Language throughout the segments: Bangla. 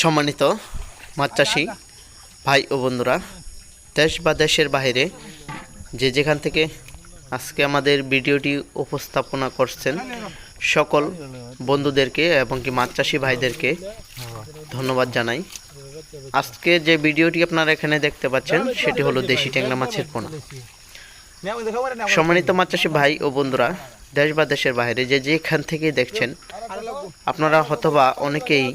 সম্মানিত মাছ চাষি ভাই ও বন্ধুরা, দেশ বা দেশের বাইরে যে যেখান থেকে আজকে আমাদের ভিডিওটি উপস্থাপনা করছেন, সকল বন্ধুদেরকে এবং কি মাছ চাষি ভাইদেরকে ধন্যবাদ জানাই। আজকে যে ভিডিওটি আপনারা এখানে দেখতে পাচ্ছেন, সেটি হলো দেশি ট্যাংরা মাছের পোনা। সম্মানিত মাছ চাষি ভাই ও বন্ধুরা, দেশ বা দেশের বাইরে যে যেখান থেকে দেখছেন, আপনারা হয়তোবা অনেকেই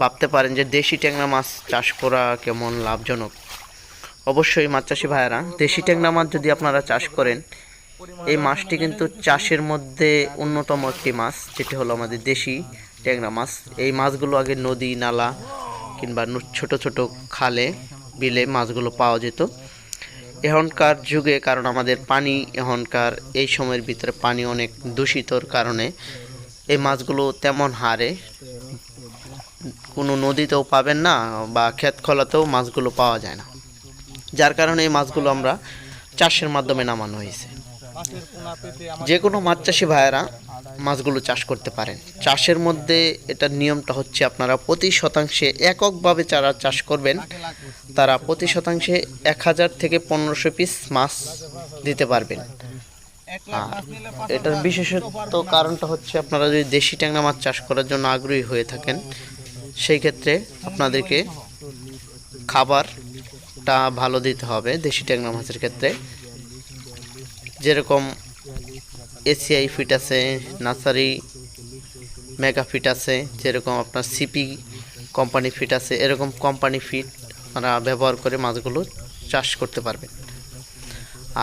ভাবতে পারেন যে দেশি ট্যাংরা মাছ চাষ করা কেমন লাভজনক? অবশ্যই মাছ চাষি ভাইয়েরা, দেশি ট্যাংরা মাছ যদি আপনারা চাষ করেন, এই মাছটি কিন্তু চাষের মধ্যে অন্যতম একটি মাছ, যেটি হলো আমাদের দেশি ট্যাংরা মাছ। এই মাছগুলো আগে নদী, নালা কিংবা ছোট ছোট খালে বিলে মাছগুলো পাওয়া যেত। এখনকার যুগে, কারণ আমাদের পানি এখনকার, এই সময়ের ভিতরে পানি অনেক দূষিতর কারণে এই মাছগুলো তেমন হারে কোনো নদীতেও পাবেন না বা ক্ষেত খোলাতেও মাছগুলো পাওয়া যায় না। যার কারণে এই মাছগুলো আমরা চাষের মাধ্যমে নামানো হয়েছে। যে কোনো মাছ চাষি ভাইয়েরা মাছগুলো চাষ করতে পারেন। চাষের মধ্যে এটার নিয়মটা হচ্ছে আপনারা প্রতি শতাংশে এককভাবে চারা চাষ করবেন, তারা প্রতি শতাংশে এক হাজার থেকে পনেরোশো পিস মাছ দিতে পারবেন। আর এটার বিশেষত কারণটা হচ্ছে আপনারা যদি দেশি ট্যাংরা মাছ চাষ করার জন্য আগ্রহী হয়ে থাকেন সেই ক্ষেত্রে আপনাদেরকে খাবারটা ভালো দিতে হবে দেশি ট্যাংরা মাছের ক্ষেত্রে। যেরকম এসিআই ফিট আছে, নার্সারি মেগা ফিট আছে, যেরকম আপনার সিপি কোম্পানি ফিট আছে, এরকম কোম্পানি ফিট আপনারা ব্যবহার করে মাছগুলো চাষ করতে পারবেন।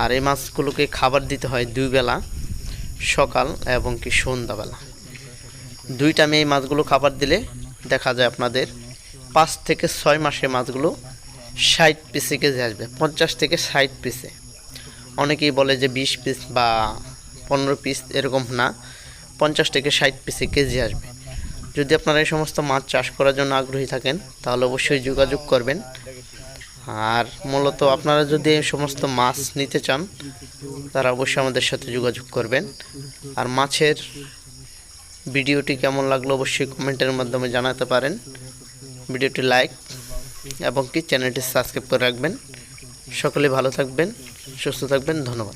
আর এই মাছগুলোকে খাবার দিতে হয় দুই বেলা, সকাল এবং কি সন্ধ্যাবেলা। দুই টাইমে এই মাছগুলো খাবার দিলে দেখা যায় আপনাদের, পাঁচ থেকে ছয় মাসে মাছগুলো ষাট পিসে কেজি আসবে, পঞ্চাশ থেকে ষাট পিসে অনেকেই বলে যে বিশ পিস বা পনেরো পিস এরকম না, পঞ্চাশ থেকে ষাট পিসে কেজি আসবে। যদি আপনারা এই সমস্ত মাছ চাষ করার জন্য আগ্রহী থাকেন, তাহলে অবশ্যই যোগাযোগ করবেন। আর মূলত আপনারা যদি এই সমস্ত মাছ নিতে চান, তারা অবশ্যই আমাদের সাথে যোগাযোগ করবেন। আর মাছের ভিডিওটি কেমন লাগল অবশ্যই কমেন্টের মাধ্যমে জানাতে পারেন। ভিডিওটি লাইক এবং কি চ্যানেলটি সাবস্ক্রাইব করে রাখবেন। সকলে ভালো থাকবেন, সুস্থ থাকবেন, ধন্যবাদ।